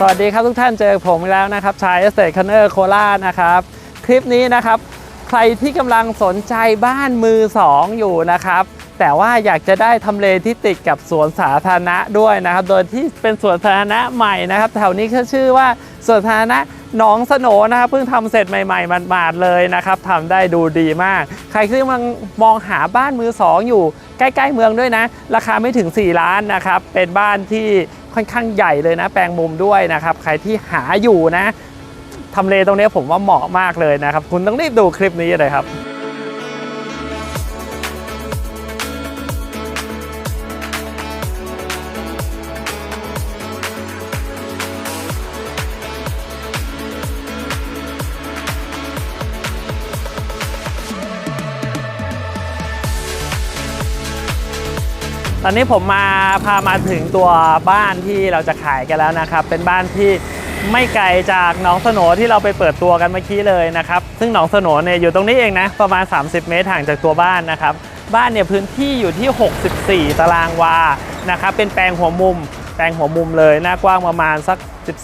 สวัสดีครับทุกท่านเจอผมแล้วนะครับชายเอสเต c คเนอร์โคราชนะครับ คลิปนี้นะครับ ใครที่กำลังสนใจบ้านมือ2อยู่นะครับ แต่ว่าอยากจะได้ทำเลที่ติดกับสวนสาธารณะด้วยนะครับ โดยที่เป็นสวนสาธารณะใหม่นะครับแถวนี้เขาชื่อว่าสวนสาธารณะหนองสโนนะครับเพิ่งทำเสร็จใหม่ๆหมาดๆเลยนะครับทำได้ดูดีมาก ใครที่กำลังมองหาบ้านมือ2อยู่ใกล้ ๆ เมืองด้วยนะ ราคาไม่ถึง 4 ล้านนะครับเป็นบ้านที่ ค่อนข้างใหญ่เลยนะ แปลงมุมด้วยนะครับ ใครที่หาอยู่นะทำเลตรงนี้ผมว่าเหมาะมากเลยนะครับ คุณต้องรีบดูคลิปนี้เลยครับ อนนี้ผมมาพามาถึงตัวบ้านที่เราจะขายกันแล้วนะครับ เป็นบ้านที่ไม่ไกลจากหนองสนที่เราไปเปิดตัวกันเมื่อกี้เลยนะครับ ซึ่งหนองสนเนี่ยอยู่ตรงนี้เองนะประมาณ 30 เมตรห่างจากตัวบ้านนะครับ บ้านเนี่ยพื้นที่อยู่ที่ 64 ตารางวานะครับเป็นแปลงหัวมุม แปลงหัวมุมเลยหน้ากว้างประมาณสัก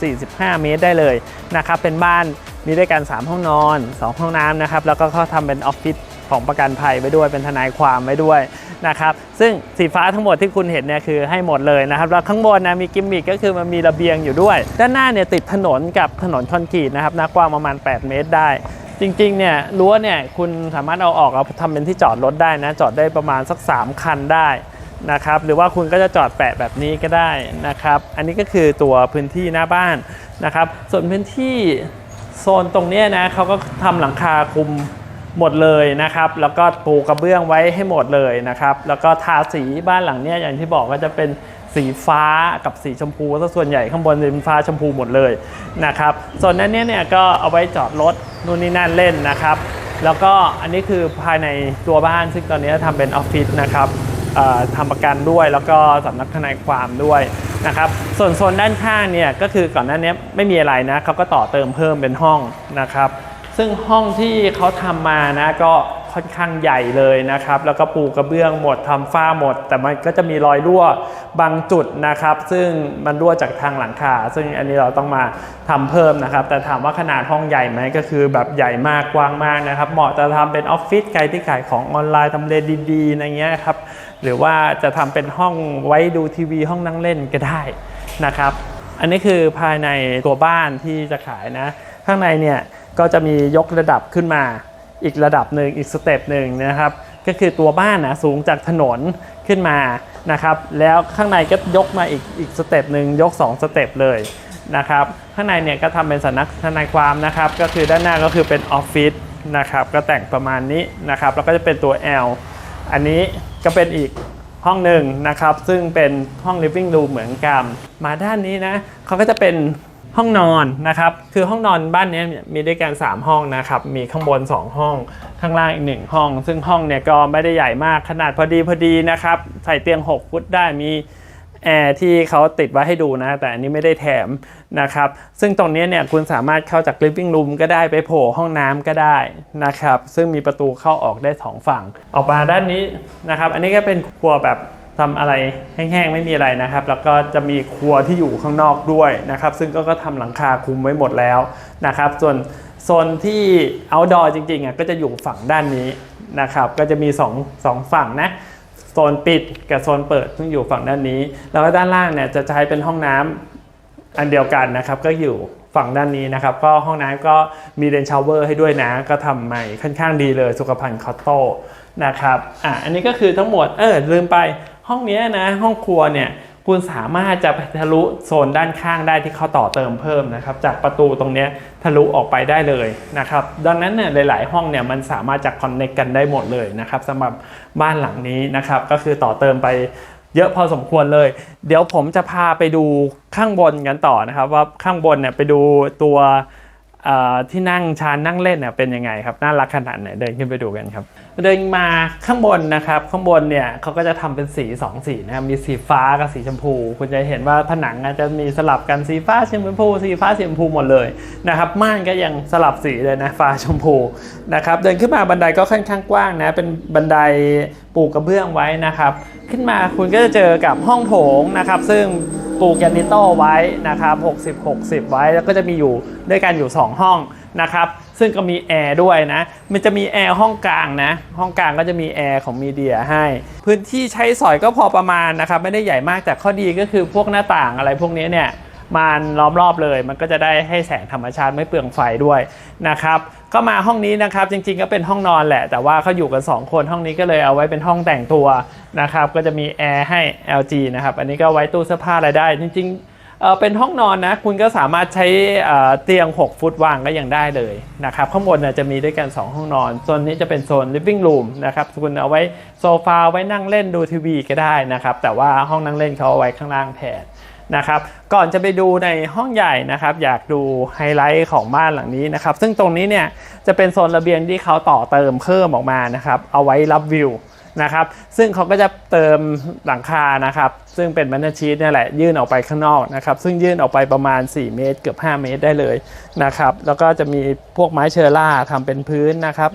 14-15 เมตรได้เลยนะครับเป็นบ้านมีด้วยกัน 3 ห้องนอน 2 ห้องน้ำนะครับแล้วก็เขาทำเป็นออฟฟิศ ของประกันภัยไว้ด้วยเป็นทนายความไว้ด้วยนะครับซึ่งสีฟ้าทั้งหมดที่คุณเห็นเนี่ยคือให้หมดเลยนะครับแล้วข้างบนนะมีกิมมิคก็คือมันมีระเบียงอยู่ด้วย ด้านหน้าเนี่ยติดถนนกับถนนคอนกรีตนะครับหน้ากว้างประมาณ 8 เมตรได้จริงๆ เนี่ยรั้วเนี่ยคุณสามารถเอาออกเอาทำเป็นที่จอดรถได้นะ จอดได้ประมาณสัก 3 คันได้นะครับ หรือว่าคุณก็จะจอดแปะแบบนี้ก็ได้นะครับ อันนี้ก็คือตัวพื้นที่หน้าบ้านนะครับ ส่วนพื้นที่โซนตรงนี้นะเขาก็ทำหลังคาคุม หมดเลยนะครับ แล้วก็ปูกระเบื้องไว้ให้หมดเลยนะครับ แล้วก็ทาสีบ้านหลังเนี้ยอย่างที่บอกก็จะเป็นสีฟ้ากับสีชมพูซะส่วนใหญ่ข้างบนเป็นฟ้าชมพูหมดเลยนะครับส่วนนั้นเนี้ยเนี่ยก็เอาไว้จอดรถนู่นนี่นั่นเล่นนะครับ แล้วก็อันนี้คือภายในตัวบ้านซึ่งตอนนี้ทำเป็นออฟฟิศนะครับทำประกันด้วยแล้วก็สำนักทนายความด้วยนะครับส่วนโซนด้านข้างเนี่ยก็คือก่อนหน้านี้ไม่มีอะไรนะเขาก็ต่อเติมเพิ่มเป็นห้องนะครับ ซึ่งห้องที่เขาทำมานะก็ค่อนข้างใหญ่เลยนะครับ แล้วก็ปูกระเบื้องหมดทำฝ้าหมด แต่มันก็จะมีรอยรั่วบางจุดนะครับ ซึ่งมันรั่วจากทางหลังคา ซึ่งอันนี้เราต้องมาทำเพิ่มนะครับ แต่ถามว่าขนาดห้องใหญ่ไหมก็คือแบบใหญ่มากกว้างมากนะครับ เหมาะจะทำเป็นออฟฟิศใครที่ขายของออนไลน์ทำเลดีๆอะไรเงี้ยครับหรือว่าจะทำเป็นห้องไว้ดูทีวีห้องนั่งเล่นก็ได้นะครับ อันนี้คือภายในตัวบ้านที่จะขายนะ ข้างในเนี่ย ก็จะมียกระดับขึ้นมาอีกระดับหนึ่งอีกสเต็ปหนึ่งนะครับ ก็คือตัวบ้านนะสูงจากถนนขึ้นมานะครับ แล้วข้างในก็ยกมาอีกอีกสเต็ปหนึ่งยก 2 สเต็ปเลยนะครับ ข้างในเนี่ยก็ทำเป็นสำนักทนายความนะครับ ก็คือด้านหน้าก็คือเป็นออฟฟิศนะครับ ก็แต่งประมาณนี้นะครับ แล้วก็จะเป็นตัว L อันนี้ก็เป็นอีกห้องหนึ่งนะครับ ซึ่งเป็นห้อง living room เหมือนกันมาด้านนี้นะเขาก็จะเป็น ห้องนอนนะครับ คือห้องนอนบ้านนี้มีด้วยกัน 3 ห้องนะครับ มีข้างบน 2 ห้อง ข้างล่างอีก 1 ห้อง ซึ่งห้องเนี่ยก็ไม่ได้ใหญ่มากขนาดพอดีพอดีนะครับ ใส่เตียง 6 ฟุตได้มีแอร์ที่เขาติดไว้ให้ดูนะ แต่อันนี้ไม่ได้แถมนะครับ ซึ่งตรงนี้เนี่ยคุณสามารถเข้าจาก living room ก็ได้ไปโผล่ห้องน้ำก็ได้นะครับ ซึ่งมีประตูเข้าออกได้สองฝั่ง ออกมาด้านนี้นะครับ อันนี้ก็เป็นครัวแบบ ทำอะไรแห้งๆไม่มีอะไรนะครับ แล้วก็จะมีครัวที่อยู่ข้างนอกด้วยนะครับ ซึ่งก็ก็ทำหลังคาคุมไว้หมดแล้วนะครับ ส่วนโซนที่ outdoor จริงๆอะก็จะอยู่ฝั่งด้านนี้นะครับ ก็จะมีสองสองฝั่งนะโซนปิดกับโซนเปิดซึ่งอยู่ฝั่งด้านนี้ แล้วก็ด้านล่างเนี่ยจะใช้เป็นห้องน้ำอันเดียวกันนะครับ ก็อยู่ฝั่งด้านนี้นะครับ ก็ห้องน้ำก็มีเรนชาวเวอร์ให้ด้วยนะ ก็ทำใหม่ค่อนข้างดีเลยสุขภัณฑ์คอตโต้นะครับอะอันนี้ก็คือทั้งหมดเออลืมไป ห้องนี้นะห้องครัวเนี่ยคุณสามารถจะทะลุโซนด้านข้างได้ที่เขาต่อเติมเพิ่มนะครับจากประตูตรงนี้ทะลุออกไปได้เลยนะครับดังนั้นเนี่ยหลาย ๆ ห้องเนี่ยมันสามารถจะคอนเน c กกันได้หมดเลยนะครับสำหรับบ้านหลังนี้นะครับก็คือต่อเติมไปเยอะพอสมควรเลย เดี๋ยวผมจะพาไปดูข้างบนกันต่อนะครับ ว่าข้างบนเนี่ยไปดูตัวที่นั่งชานนั่งเล่นเนี่ยเป็นยังไงครับน่ารักขนาดไหนเดินขึ้นไปดูกันครับ เดินมาข้างบนนะครับ ข้างบนเนี่ยเขาก็จะทำเป็นสี2สสีนะครับมีสีฟ้ากับสีชมพู คุณจะเห็นว่าผนังจะมีสลับกันสีฟ้าชมพู สีฟ้าสีชมพูหมดเลยนะครับม่านก็ยังสลับสีเลยนะฟ้าชมพูนะครับเดินขึ้นมาบันไดก็ค่อนข้างกว้างนะเป็นบันไดปูกระเบื้องไว้นะครับ ขึ้นมาคุณก็จะเจอกับห้องโถงนะครับ ซึ่งปูแกรนิโต้ไว้นะครับ60 60 ไว้แล้วก็จะมีอยู่ด้วยกันอยู่ 2 ห้อง นะครับ ซึ่งก็มีแอร์ด้วยนะ มันจะมีแอร์ห้องกลางนะ ห้องกลางก็จะมีแอร์ของมีเดียให้ พื้นที่ใช้สอยก็พอประมาณนะครับ ไม่ได้ใหญ่มาก แต่ข้อดีก็คือพวกหน้าต่างอะไรพวกนี้เนี่ยมันล้อมรอบเลย มันก็จะได้ให้แสงธรรมชาติไม่เปลืองไฟด้วยนะครับ ก็มาห้องนี้นะครับ จริงๆก็เป็นห้องนอนแหละ แต่ว่าเขาอยู่กัน 2 คน ห้องนี้ก็เลยเอาไว้เป็นห้องแต่งตัวนะครับ ก็จะมีแอร์ให้ LG นะครับ อันนี้ก็ไว้ตู้เสื้อผ้าอะไรได้ จริง ๆ เป็นห้องนอนนะ คุณก็สามารถใช้เตียง 6 ฟุตวางก็ยังได้เลยนะครับข้างบนจะมีด้วยกัน 2 ห้องนอนโซนนี้จะเป็นโซน living room นะครับคุณเอาไว้โซฟาไว้นั่งเล่นดูทีวีก็ได้นะครับ แต่ว่าห้องนั่งเล่นเขาเอาไว้ข้างล่างแทนนะครับก่อนจะไปดูในห้องใหญ่นะครับอยากดูไฮไลท์ของบ้านหลังนี้นะครับซึ่งตรงนี้เนี่ยจะเป็นโซนระเบียงที่เขาต่อเติมเพิ่มออกมานะครับเอาไว้รับวิว นะครับ ซึ่งเขาก็จะเติมหลังคานะครับ ซึ่งเป็นมันชีตเนี่ยแหละยื่นออกไปข้างนอกนะครับ ซึ่งยื่นออกไปประมาณ 4 เมตร เกือบ 5 เมตรได้เลยนะครับ แล้วก็จะมีพวกไม้เชอร่าทำเป็นพื้นนะครับ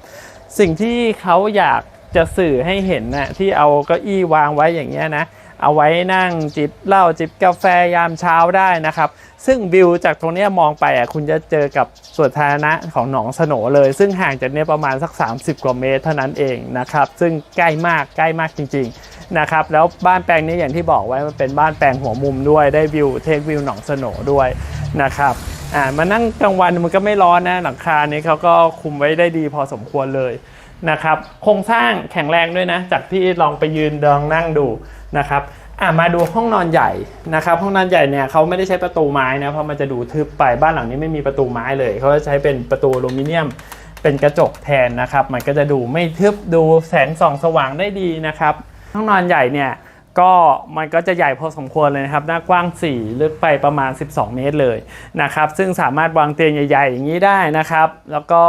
สิ่งที่เขาอยากจะสื่อให้เห็นนะที่เอาเก้าอี้วางไว้อย่างเงี้ยนะ เอาไว้นั่งจิบเหล้าจิบกาแฟยามเช้าได้นะครับ ซึ่งวิวจากตรงนี้มองไปอะคุณจะเจอกับสวนสาธารณะของหนองสโหนเลย ซึ่งห่างจากเนี้ยประมาณสัก 30 กว่าเมตรเท่านั้นเองนะครับ ซึ่งใกล้มากใกล้มากจริง ๆนะครับ แล้วบ้านแปลงนี้อย่างที่บอกไว้มันเป็นบ้านแปลงหัวมุมด้วยได้วิวเทควิวหนองสโหนด้วยนะครับอ่ามานั่งกลางวันมันก็ไม่ร้อนนะหลังคานี้เขาก็คุมไว้ได้ดีพอสมควรเลยนะครับโครงสร้างแข็งแรงด้วยนะ จากที่ลองไปยืนดองนั่งดู นะครับอะมาดูห้องนอนใหญ่นะครับห้องนอนใหญ่เนี่ยเขาไม่ได้ใช้ประตูไม้นะเพราะมันจะดูทึบไปบ้านหลังนี้ไม่มีประตูไม้เลยเขาจะใช้เป็นประตูอลูมิเนียมเป็นกระจกแทนนะครับ มันก็จะดูไม่ทึบดูแสงส่องสว่างได้ดีนะครับ ห้องนอนใหญ่เนี่ยก็มันก็จะใหญ่พอสมควรเลยนะครับ หน้ากว้าง 4 ลึกไปประมาณ 12 เมตรเลยนะครับ ซึ่งสามารถวางเตียงใหญ่ๆอย่างนี้ได้นะครับ แล้วก็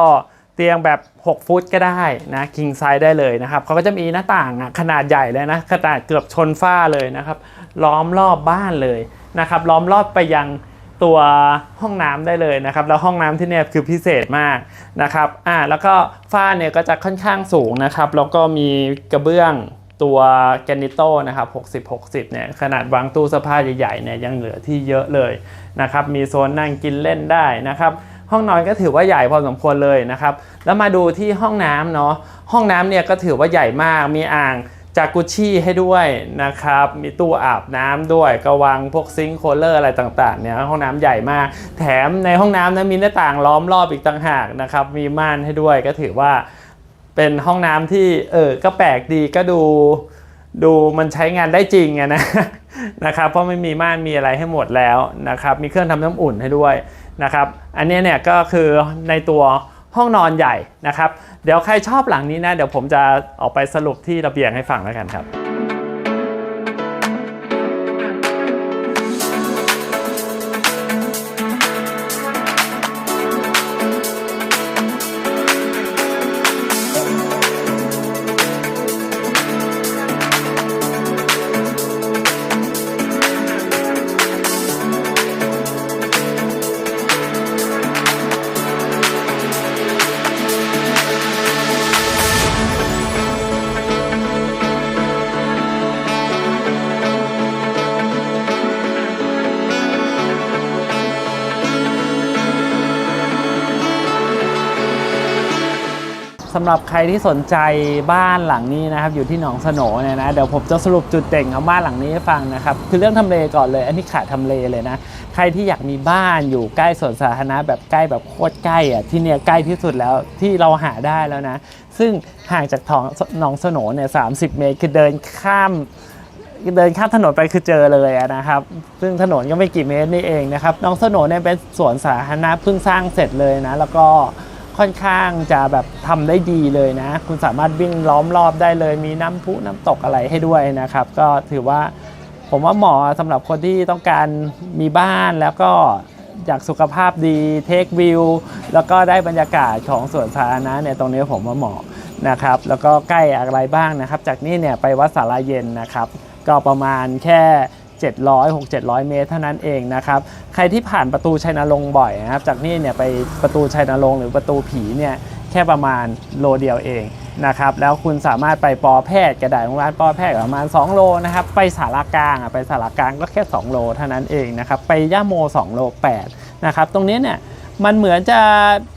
ตียงแบบ 6 ฟุตก็ได้นะ king size ได้เลยนะครับเขาก็จะมีหน้าต่างอะขนาดใหญ่เลยนะขนาดเกือบชนฝ้าเลยนะครับ ล้อมรอบบ้านเลยนะครับล้อมรอบไปยังตัวห้องน้ำได้เลยนะครับ แล้วห้องน้ำที่เนี่ยคือพิเศษมากนะครับอ่าแล้วก็ฝ้าเนี่ยก็จะค่อนข้างสูงนะครับ แล้วก็มีกระเบื้องตัวแกนิโตนะครับ 60-60 เนี่ย ขนาดวางตู้เสื้อผ้าใหญ่ๆ เนี่ย ยังเหลือที่เยอะเลยนะครับ มีโซนนั่งกินเล่นได้นะครับ ห้องนอนก็ถือว่าใหญ่พอสมควรเลยนะครับ แล้วมาดูที่ห้องน้ำเนาะห้องน้ำเนี่ยก็ถือว่าใหญ่มากมีอ่างจากกุชชี่ให้ด้วยนะครับ มีตู้อาบน้ำด้วยก็วางพวกซิงค์โคลเลอร์อะไรต่างๆเนี่ยห้องน้ำใหญ่มาก แถมในห้องน้ำนะมีหน้าต่างล้อมรอบอีกต่างหากนะครับ มีม่านให้ด้วยก็ถือว่าเป็นห้องน้ำที่เออก็แปลกดีก็ดูดูมันใช้งานได้จริงอะนะนะครับเพราะไม่มีม่านมีอะไรให้หมดแล้วนะครับ มีเครื่องทำน้ำอุ่นให้ด้วย นะครับ อันนี้เนี่ยก็คือในตัวห้องนอนใหญ่นะครับ เดี๋ยวใครชอบหลังนี้นะ เดี๋ยวผมจะออกไปสรุปที่ระเบียงให้ฟังแล้วกันครับำหรับใครที่สนใจบ้านหลังนี้นะครับอยู่ที่หนองสโหนเนี่ยนะเดี๋ยวผมจะสรุปจุดเด่นของบ้านหลังนี้ให้ฟังนะครับคือเรื่องทำเลก่อนเลย อันนี้ขาดทำเลเลยนะ ใครที่อยากมีบ้านอยู่ใกล้สวนสาธารณะแบบใกล้แบบโคตรใกล้อะที่เนี่ยใกล้ที่สุดแล้วที่เราหาได้แล้วนะ ซึ่งห่างจากท้องหนองสโหนเนี่ยสาเมตรคือเดินข้ามเดินข้ามถนนไปคือเจอเลยนะครับ ซึ่งถนนก็ไม่กี่เมตรนี่เองนะครับน้องสโหนเนี่ยเป็นสวนสาธารณะเพิ่งสร้างเสร็จเลยนะ แล้วก็ ค่อนข้างจะแบบทำได้ดีเลยนะ คุณสามารถวิ่งล้อมรอบได้เลย มีน้ำพุน้ำตกอะไรให้ด้วยนะครับ ก็ถือว่าผมว่าเหมาะสำหรับคนที่ต้องการมีบ้านแล้วก็อยากสุขภาพดีเทควิวแล้วก็ได้บรรยากาศของสวนสาธารณะเนี่ยตรงนี้ผมว่าเหมาะนะครับ แล้วก็ใกล้อะไรบ้างนะครับ จากนี่เนี่ยไปวัดสาราเย็นนะครับ ก็ประมาณแค่ 700 6 700 เมตรเท่านั้นเองนะครับใครที่ผ่านประตูชัยนรงค์บ่อยนะครับจากนี่เนี่ยไปประตูชัยนรงค์หรือประตูผีเนี่ยแค่ประมาณโลเดียวเองนะครับแล้วคุณสามารถไปปอแพทย์ก็ได้โรงพยาบาลปอแพทย์ประมาณ 2 โลนะครับไปสารกลางอะไปสารกลางก็แค่ 2 โลเท่านั้นเองนะครับไปย่าโม 2 โล8นะครับตรงนี้เนี่ยมันเหมือนจะ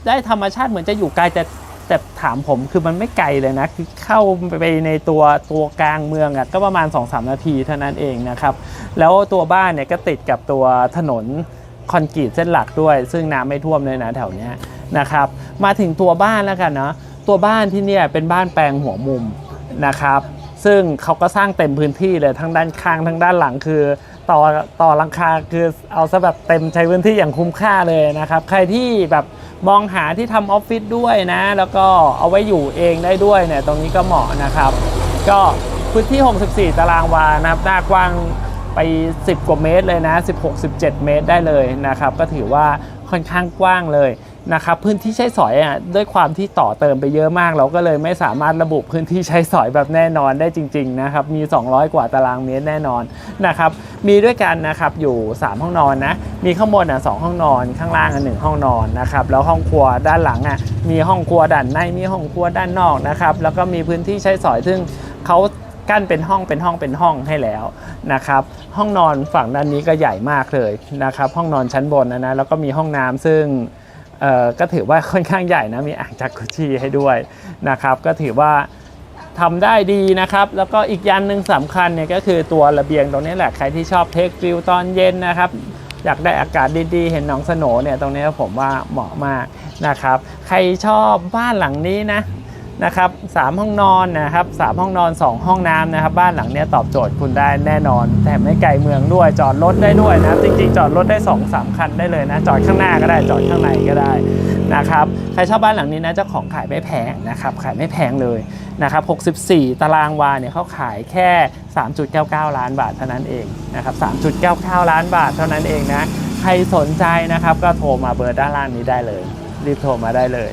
ได้ธรรมชาติเหมือนจะอยู่ไกลแต่ แต่ถามผมคือมันไม่ไกลเลยนะ คือเข้าไปในตัวตัวกลางเมืองอะก็ประมาณ 2-3 นาทีเท่านั้นเองนะครับ แล้วตัวบ้านเนี่ยก็ติดกับตัวถนนคอนกรีตเส้นหลักด้วย ซึ่งน้ำไม่ท่วมเลยนะแถวเนี้ยนะครับ มาถึงตัวบ้านแล้วกันเนาะตัวบ้านที่เนี่ยเป็นบ้านแปลงหัวมุมนะครับ ซึ่งเขาก็สร้างเต็มพื้นที่เลยทั้งด้านข้างทั้งด้านหลังคือต่อต่อลังคาคือเอาซะแบบเต็มใช้พื้นที่อย่างคุ้มค่าเลยนะครับ ใครที่แบบ มองหาที่ทำออฟฟิศด้วยนะ แล้วก็เอาไว้อยู่เองได้ด้วยเนี่ยตรงนี้ก็เหมาะนะครับ ก็พื้นที่ 64 ตารางวานะครับหน้ากว้างไป 10 กว่าเมตรเลยนะ 16-17 เมตรได้เลยนะครับ ก็ถือว่าค่อนข้างกว้างเลย นะครับพื้นที่ใช้สอยอะด้วยความที่ต่อเติมไปเยอะมาก เราก็เลยไม่สามารถระบุพื้นที่ใช้สอยแบบแน่นอนได้จริงๆนะครับมี 200 กว่าตารางเมตรแน่นอนนะครับมีด้วยกันนะครับอยู่ 3 ห้องนอนนะมีข้างบนอะสองห้องนอน ข้างล่างอะหนึ่งห้องนอนนะครับแล้วห้องครัวด้านหลังอะมีห้องครัวด้านในมีห้องครัวด้านนอกนะครับแล้วก็มีพื้นที่ใช้สอยซึ่งเขากั้นเป็นห้องเป็นห้องเป็นห้องให้แล้วนะครับห้องนอนฝั่งด้านนี้ก็ใหญ่มากเลยนะครับห้องนอนชั้นบนนะนะแล้วก็มีห้องน้ำซึ่ง ก็ถือว่าค่อนข้างใหญ่นะมีอ่างจักกุชีให้ด้วยนะครับก็ถือว่าทำได้ดีนะครับ แล้วก็อีกยันหนึ่งสำคัญเนี่ยก็คือตัวระเบียงตรงนี้แหละใครที่ชอบเทคฟิวตอนเย็นนะครับอยากได้อากาศดีๆ เห็นหนองสโสนเนี่ยตรงนี้ผมว่าเหมาะมากนะครับ ใครชอบบ้านหลังนี้นะ นะครับสามห้องนอนนะครับสามห้องนอน 2 ห้องน้ำนะครับ บ้านหลังนี้ตอบโจทย์คุณได้แน่นอน แถมไม่ไกลเมืองด้วย จอดรถได้ด้วยนะจริงๆ จอดรถได้ 2 3 คันได้เลยนะ จอดข้างหน้าก็ได้ จอดข้างในก็ได้นะครับ ใครชอบบ้านหลังนี้นะเจ้าของขายไม่แพงนะครับ ขายไม่แพงเลยนะครับ 64 ตารางวาเนี่ยเขาขายแค่ 3.99 ล้านบาทเท่านั้นเองนะครับ 3.99 ล้านบาทเท่านั้นเองนะ ใครสนใจนะครับก็โทรมาเบอร์ด้านล่างนี้ได้เลย รีบโทรมาได้เลย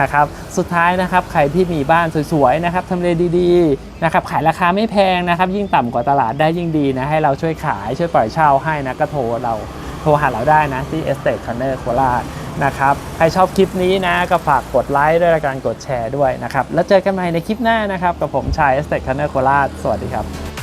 นะครับสุดท้ายนะครับใครที่มีบ้านสวยๆนะครับทำเลดีๆนะครับขายราคาไม่แพงนะครับยิ่งต่ำกว่าตลาดได้ยิ่งดีนะให้เราช่วยขายช่วยปล่อยเช่าให้นะก็โทรเราโทรหาเราได้นะที่ Estate Corner โคราชนะครับใครชอบคลิปนี้นะก็ฝากกดไลค์ด้วยการกดแชร์ด้วยนะครับแล้วเจอกันใหม่ในคลิปหน้านะครับกับผมชาย Estate Corner โคราชสวัสดีครับ